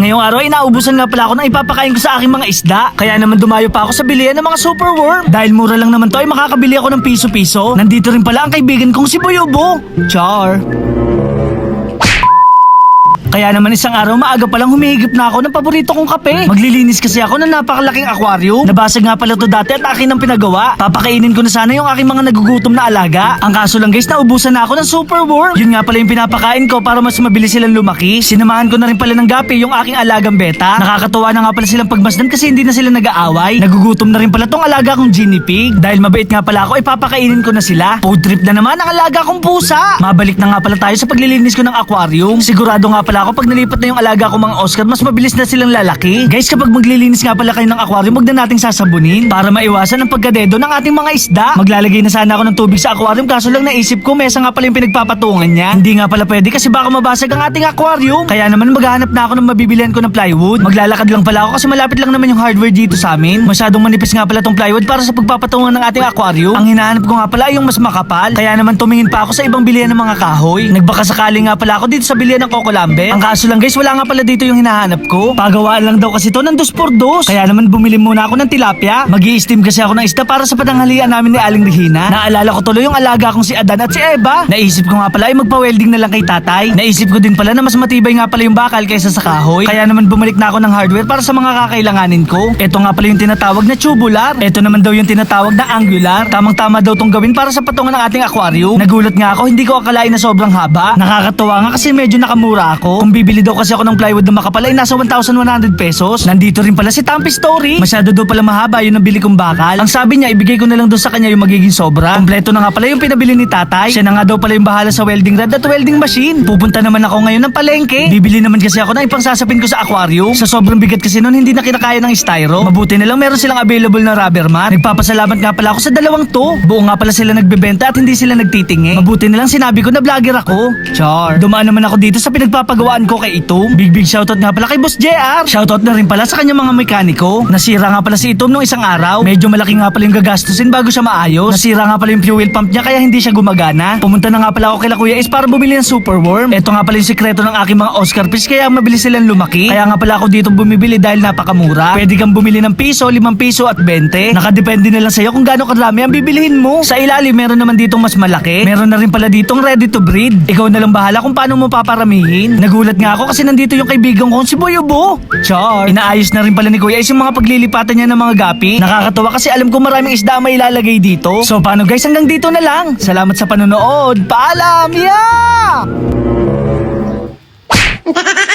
Ngayong araw ay naubusan nga pala ako ng ipapakain ko sa aking mga isda. Kaya naman dumayo pa ako sa bilihan ng mga superworm. Dahil mura lang naman to ay makakabili ako ng piso-piso. Nandito rin pala ang kaibigan kong si Buyubo. Char. Kaya naman isang araw maaga palang humihigip na ako ng paborito kong kape. Maglilinis kasi ako ng napakalaking aquarium. Nabasag nga pala to dati at akin ang pinagawa. Papakainin ko na sana yung aking mga nagugutom na alaga. Ang kaso lang guys, naubusan na ako ng superworm. Yun nga pala yung pinapakain ko para mas mabilis silang lumaki. Sinamahan ko na rin pala ng gapi yung aking alagang beta. Nakakatuwa na nga pala silang pagmasdan kasi hindi na sila nag-aaway. Nagugutom na rin pala tong alaga kong guinea pig. Dahil mabait nga pala ako, ipapakainin ko na sila. Food trip na naman ang alaga kong pusa. Mabalik na nga pala tayo sa paglilinis ko ng aquarium. Sigurado nga pala ako pag nalipat na yung alaga ko mga Oscar, mas mabilis na silang lalaki. Guys, kapag maglilinis nga pala kayo ng aquarium, huwag na nating sasabunin para maiwasan ang pagkadedo ng ating mga isda. Maglalagay na sana ako ng tubig sa aquarium kaso lang naisip ko mesa nga pala yung pinagpapatungan niya. Hindi nga pala pwede kasi baka mabasag ang ating aquarium. Kaya naman maghahanap na ako ng mabibilihan ko ng plywood. Maglalakad lang pala ako kasi malapit lang naman yung hardware dito sa amin. Masyadong manipis nga pala tong plywood para sa pagpapatungan ng ating aquarium. Ang hinahanap ko nga pala ay yung mas makapal. Kaya naman tumingin pa ako sa ibang bilihan ng mga kahoy. Nagbaka sakali nga pala ako dito sa bilihan ng Coco Ang kaso lang guys, wala nga pala dito yung hinahanap ko. Pagawaan lang daw kasi to ng dos por dos. Kaya naman bumili muna ako ng tilapia. mag steam kasi ako ng isda para sa patanghalian namin ni Aling Regina. Naalala ko tuloy yung alaga kong si Adan at si Eva. Naisip ko nga pala ay magpa-welding na lang kay tatay. Naisip ko din pala na mas matibay nga pala yung bakal kaysa sa kahoy. Kaya naman bumalik na ako ng hardware para sa mga kakailanganin ko. Ito nga pala yung tinatawag na tubular. Ito naman daw yung tinatawag na angular. Tamang-tama daw tong gawin para sa patungan ng ating aquarium. Nagulat nga ako, hindi ko akalain na sobrang haba. Nakakatuwa nga kasi medyo nakamura ako. Kung bibili daw kasi ako ng plywood na makapal ay nasa 1,100 pesos. Nandito rin pala si Tampi Story. Masyado daw pala mahaba yun ang bili kong bakal. Ang sabi niya, ibigay ko na lang doon sa kanya yung magiging sobra. Kompleto na nga pala yung pinabili ni tatay. Siya na nga daw pala yung bahala sa welding rod at welding machine. Pupunta naman ako ngayon ng palengke. Bibili naman kasi ako ng ipangsasapin ko sa aquarium. Sa sobrang bigat kasi noon, hindi na kinakaya ng styro. Mabuti na lang meron silang available na rubber mat. Nagpapasalamat nga pala ako sa dalawang to. Buo nga pala sila nagbebenta at hindi sila nagtitingi. Mabuti na lang sinabi ko na vlogger ako. Char. Dumaan naman ako dito sa pinagpapagawaan ko kay Itom. Big big shoutout nga pala kay Boss JR. Shoutout na rin pala sa kanyang mga mekaniko. Nasira nga pala si Itom nung isang araw. Medyo malaki nga pala yung gagastusin bago siya maayos. Nasira nga pala yung fuel pump niya kaya hindi siya gumagana. Pumunta na nga pala ako kay Kuya Is para bumili ng superworm. Ito nga pala yung sikreto ng aking mga Oscar fish kaya mabilis silang lumaki. Kaya nga pala ako dito bumibili dahil napakamura. Pwede kang bumili ng piso, limang piso at 20. Nakadepende na lang sa'yo kung gaano karami ang bibilihin mo. Sa ilalim meron naman ditong mas malaki. Meron na rin pala ditong ready to breed. Ikaw na lang bahala kung paano mo paparamihin. Nagulat nga ako kasi nandito yung kaibigan ko si Boyobo. Char. Inaayos na rin pala ni Kuya Is yung mga paglilipatan niya ng mga gapi. Nakakatawa kasi alam ko maraming isda may ilalagay dito. So paano guys hanggang dito na lang. Salamat sa panonood. Paalam! Yeah!